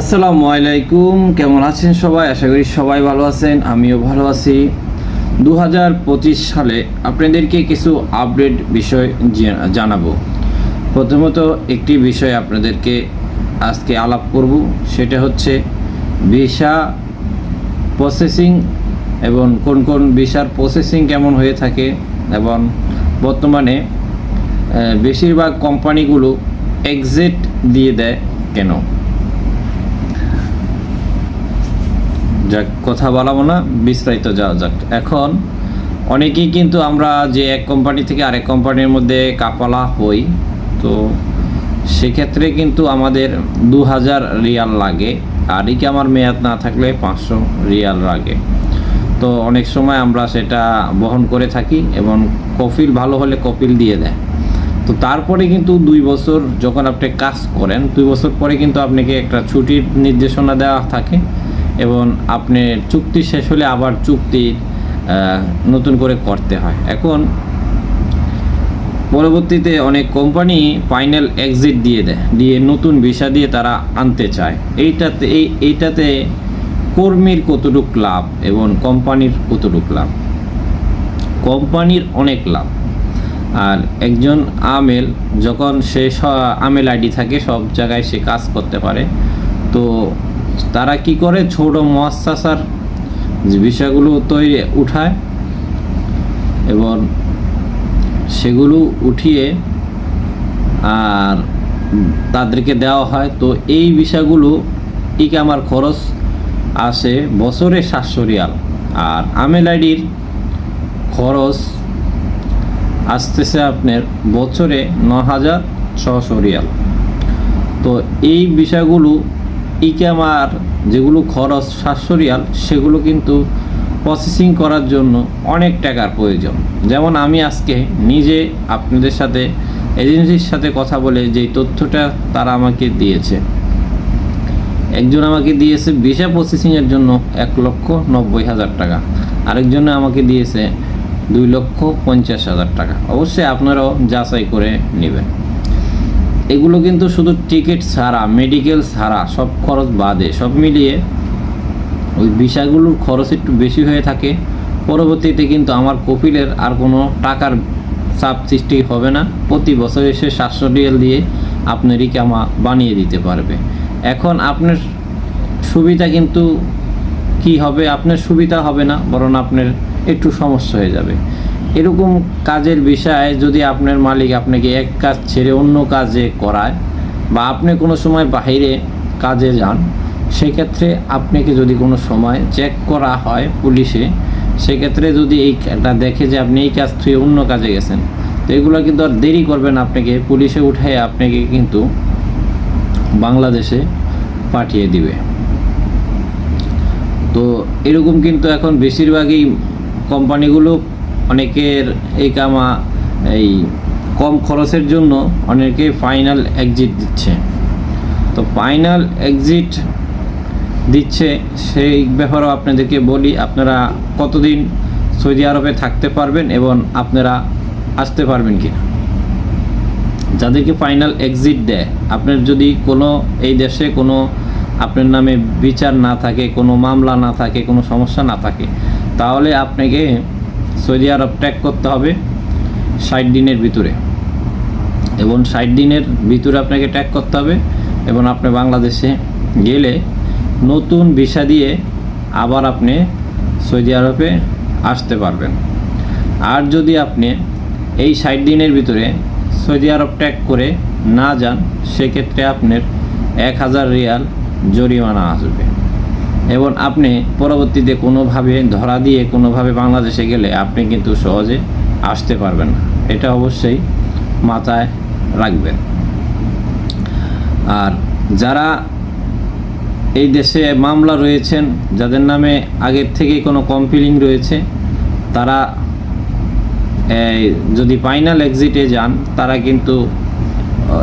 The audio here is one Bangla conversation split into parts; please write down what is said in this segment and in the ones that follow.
আসসালামু আলাইকুম। কেমন আছেন সবাই? আশা করি সবাই ভালো আছেন, আমিও ভালো আছি। দু হাজার পঁচিশ সালে আপনাদেরকে কিছু আপডেট বিষয় জানাব। প্রথমত একটি বিষয় আপনাদেরকে আজকে আলাপ করব, সেটা হচ্ছে ভিসা প্রসেসিং এবং কোন কোন ভিসার প্রসেসিং কেমন হয়ে থাকে এবং বর্তমানে বেশিরভাগ কোম্পানিগুলো এক্সিট দিয়ে দেয় কেন? যাক, কথা বলাবো না, বিস্তারিত যাওয়া যাক। এখন, অনেকেই কিন্তু আমরা যে এক কোম্পানি থেকে আরেক কোম্পানির মধ্যে কাপালা হই, তো সেক্ষেত্রে কিন্তু আমাদের দু হাজার রিয়াল লাগে। আর কি আমার মেয়াদ না থাকলে পাঁচশো রিয়াল লাগে। তো অনেক সময় আমরা সেটা বহন করে থাকি এবং কপিল ভালো হলে কপিল দিয়ে দেয়। তো তারপরে কিন্তু দুই বছর যখন আপনি কাজ করেন, দুই বছর পরে কিন্তু আপনাকে একটা ছুটির নির্দেশনা দেওয়া থাকে। এবং আপনি চুক্তি শেষ হলে আবার চুক্তি নতুন করে করতে হয়। এখন পরবর্তীতে অনেক কোম্পানি ফাইনাল এক্সিট দিয়ে দেয়, দিয়ে নতুন ভিসা দিয়ে তারা আনতে চায়। এইটাতে, এই, এইটাতে কর্মীর কতটুক লাভ এবং কোম্পানির কতটুক লাভ? কোম্পানির অনেক লাভ। আর একজন আমেল, যখন সে, আমেল আইডি থাকে, সব জায়গায় সে কাজ করতে পারে। তো তারা কি করে? ছোট মহাসাসার যে বিষয়গুলো তৈরি, উঠায় এবং সেগুলো উঠিয়ে আর তাদেরকে দেওয়া হয়। তো এই বিষয়গুলো ইকে আমার খরচ আসে বছরে সাতশো রিয়াল। আর আমেল আইডির খরচ আসতেছে আপনার বছরে ন হাজার ছশো রিয়াল। তো এই বিষয়গুলো ইকামার যেগুলো খরচ সাতশো রিয়াল সেগুলো কিন্তু প্রসেসিং করার জন্য অনেক টাকার প্রয়োজন। যেমন আমি আজকে নিজে আপনাদের সাথে এজেন্সির সাথে কথা বলে যেই তথ্যটা তারা আমাকে দিয়েছে। একজন আমাকে দিয়েছে ভিসা প্রসেসিংয়ের জন্য এক লক্ষ নব্বই হাজার টাকা। আরেকজনে আমাকে দিয়েছে দুই লক্ষ পঞ্চাশ হাজার টাকা। অবশ্যই আপনারাও যাচাই করে নেবেন। এগুলো কিন্তু শুধু টিকিট ছাড়া মেডিকেল ছাড়া, সব খরচ বাদে, সব মিলিয়ে ওই বিষয়গুলোর খরচ একটু বেশি হয়ে থাকে। পরবর্তীতে কিন্তু আমার কপিলের আর কোনো টাকার চাপ সৃষ্টি হবে না। প্রতি বছর এসে সাতশো রিয়েল দিয়ে আপনার ইকামা বানিয়ে দিতে পারবে। এখন আপনার সুবিধা কিন্তু কি হবে? আপনার সুবিধা হবে না, বরং আপনার একটু সমস্যা হয়ে যাবে। এরকম কাজের বিষয়ে যদি আপনার মালিক আপনাকে এক কাজ ছেড়ে অন্য কাজে করায় বা আপনি কোনো সময় বাইরে কাজে যান, সেক্ষেত্রে আপনাকে যদি কোনো সময় চেক করা হয় পুলিশে, সেক্ষেত্রে যদি এইটা দেখে যে আপনি এই কাজ থেকে অন্য কাজে গেছেন, তো এগুলো কিন্তু আর দেরি করবেন আপনাকে, পুলিশে উঠে আপনাকে কিন্তু বাংলাদেশে পাঠিয়ে দিবে। তো এরকম কিন্তু এখন বেশিরভাগই কোম্পানিগুলো অনেকের এই কামা, এই কম খরচের জন্য অনেকে ফাইনাল এক্সিট দিচ্ছে। তো ফাইনাল এক্সিট দিচ্ছে, সেই ব্যাপারেও আপনাদেরকে বলি, আপনারা কতদিন সৌদি আরবে থাকতে পারবেন এবং আপনারা আসতে পারবেন কি যাদেরকে ফাইনাল এক্সিট দেয়, আপনার যদি কোনো এই দেশে কোনো আপনার নামে বিচার না থাকে, কোনো মামলা না থাকে, কোনো সমস্যা না থাকে, তাহলে আপনাকে সৌদি আরব ট্র্যাক করতে হবে ষাট দিনের ভিতরে। এবং ষাট দিনের ভিতরে আপনাকে ট্র্যাক করতে হবে এবং আপনি বাংলাদেশে গেলে নতুন ভিসা দিয়ে আবার আপনি সৌদি আরবে আসতে পারবেন। আর যদি আপনি এই ষাট দিনের ভিতরে সৌদি আরব ট্যাগ করে না যান, সেক্ষেত্রে আপনার এক হাজার রিয়াল জরিমানা আসবে। এবং আপনি পরবর্তীতে কোনোভাবে ধরা দিয়ে কোনোভাবে বাংলাদেশে গেলে আপনি কিন্তু সহজে আসতে পারবেন না। এটা অবশ্যই মাথায় রাখবেন। আর যারা এই দেশে মামলা রয়েছেন, যাদের নামে আগের থেকেই কোনো কমপ্লেইন রয়েছে, তারা যদি ফাইনাল এক্সিটে যান, তারা কিন্তু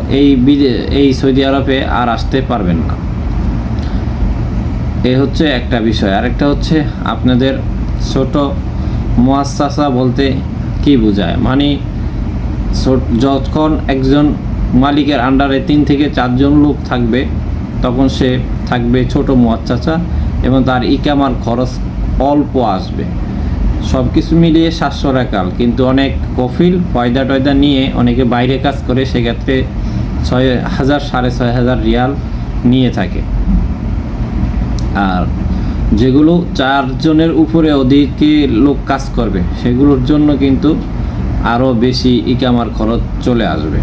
এই বিদে- এই সৌদি আরবে আর আসতে পারবেন না। এ হচ্ছে একটা বিষয়। আরেকটা হচ্ছে আপনাদের ছোট মোয়াসাসা বলতে কি বোঝায়? মানে যখন একজন মালিকের আন্ডারে তিন থেকে চারজন লোক থাকবে, তখন সে থাকবে ছোট চাচা এবং তার ইকামার খরচ অল্প আসবে। সব কিছু মিলিয়ে সাতশো টাকাল কিন্তু অনেক কফিল পয়দা টয়দা নিয়ে অনেকে বাইরে কাজ করে, সেক্ষেত্রে ছয় হাজার, সাড়ে ছয় হাজার রিয়াল নিয়ে থাকে। আর যেগুলো চারজনের উপরে ওদিকে লোক কাজ করবে, সেগুলোর জন্য কিন্তু আরও বেশি ইকামার খরচ চলে আসবে।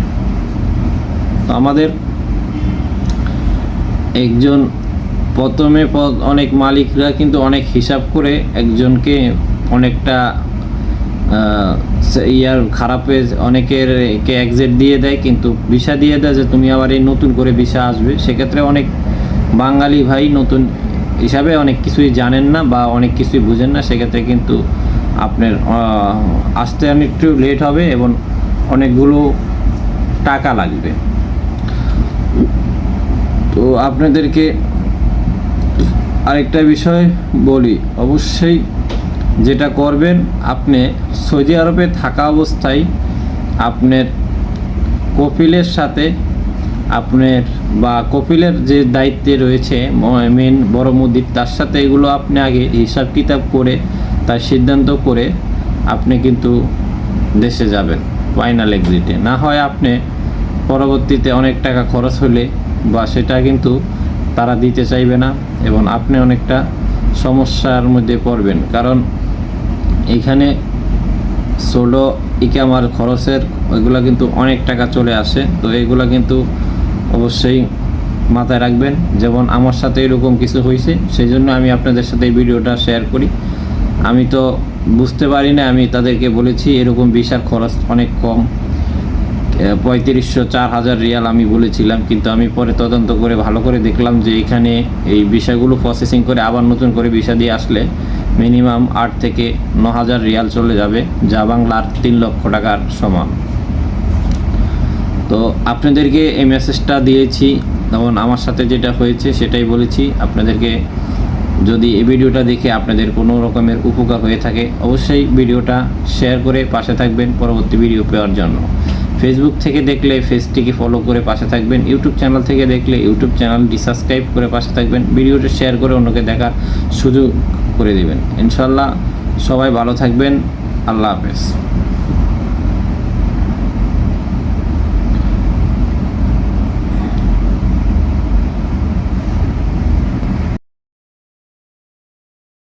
তো আমাদের একজন প্রথমে অনেক মালিকরা কিন্তু অনেক হিসাব করে একজনকে অনেকটা ইয়ার খারাপে অনেকের কে এক্সিট দিয়ে দেয় কিন্তু ভিসা দিয়ে দেয় যে, তুমি আবার এই নতুন করে ভিসা আসবে। সেক্ষেত্রে অনেক বাঙালি ভাই নতুন হিসাবে অনেক কিছুই জানেন না বা অনেক কিছুই বুঝেন না, সেক্ষেত্রে কিন্তু আপনার আসতে অনেক একটু লেট হবে এবং অনেকগুলো টাকা লাগবে। তো আপনাদেরকে আরেকটা বিষয় বলি, অবশ্যই যেটা করবেন, আপনি সৌদি আরবে থাকা অবস্থায় আপনার কপিলের সাথে আপনার বা কপিলের যে দায়িত্বে রয়েছে মেন বড় মুদির, তার সাথে এগুলো আপনি আগে হিসাব কিতাব করে, তার সিদ্ধান্ত করে আপনি কিন্তু দেশে যাবেন ফাইনাল এক্সিটে না হয় আপনি পরবর্তীতে অনেক টাকা খরচ হলে বা সেটা কিন্তু তারা দিতে চাইবে না এবং আপনি অনেকটা সমস্যার মধ্যে পড়বেন। কারণ এখানে সোলো ইকামার খরচের ওইগুলো কিন্তু অনেক টাকা চলে আসে, তো এগুলো কিন্তু অবশ্যই মাথায় রাখবেন। যেমন আমার সাথে এরকম কিছু হয়েছে সেই জন্য আমি আপনাদের সাথে এই ভিডিওটা শেয়ার করি। আমি তো বুঝতে পারি না, আমি তাদেরকে বলেছি, এরকম ভিসার খরচ অনেক কম। পঁয়ত্রিশশো, চার হাজার রিয়াল আমি বলেছিলাম, কিন্তু আমি পরে তদন্ত করে ভালো করে দেখলাম যে এখানে এই বিষয়গুলো প্রসেসিং করে আবার নতুন করে ভিসা দিয়ে আসলে মিনিমাম আট থেকে ন হাজার রিয়াল চলে যাবে, যা বাংলার তিন লক্ষ টাকার সমান। তো আপনাদেরকে এই মেসেজটা দিয়েছি। তখন আমার সাথে যেটা হয়েছে, সেটাই বলেছি। আপনাদেরকে যদি এই ভিডিওটা দেখে আপনাদের কোনো রকমের উপকার হয়ে থাকে, অবশ্যই ভিডিওটা শেয়ার করে পাশে থাকবেন পরবর্তী ভিডিও পাওয়ার জন্য। ফেসবুক থেকে দেখলে ফেসটিকে ফলো করে পাশে থাকবেন। ইউটিউব চ্যানেল থেকে দেখলে ইউটিউব চ্যানেলটি সাবস্ক্রাইব করে পাশে থাকবেন। ভিডিওটা শেয়ার করে অন্যকে দেখার সুযোগ করে দেবেন। ইনশাল্লাহ সবাই ভালো থাকবেন। আল্লাহ হাফেজ।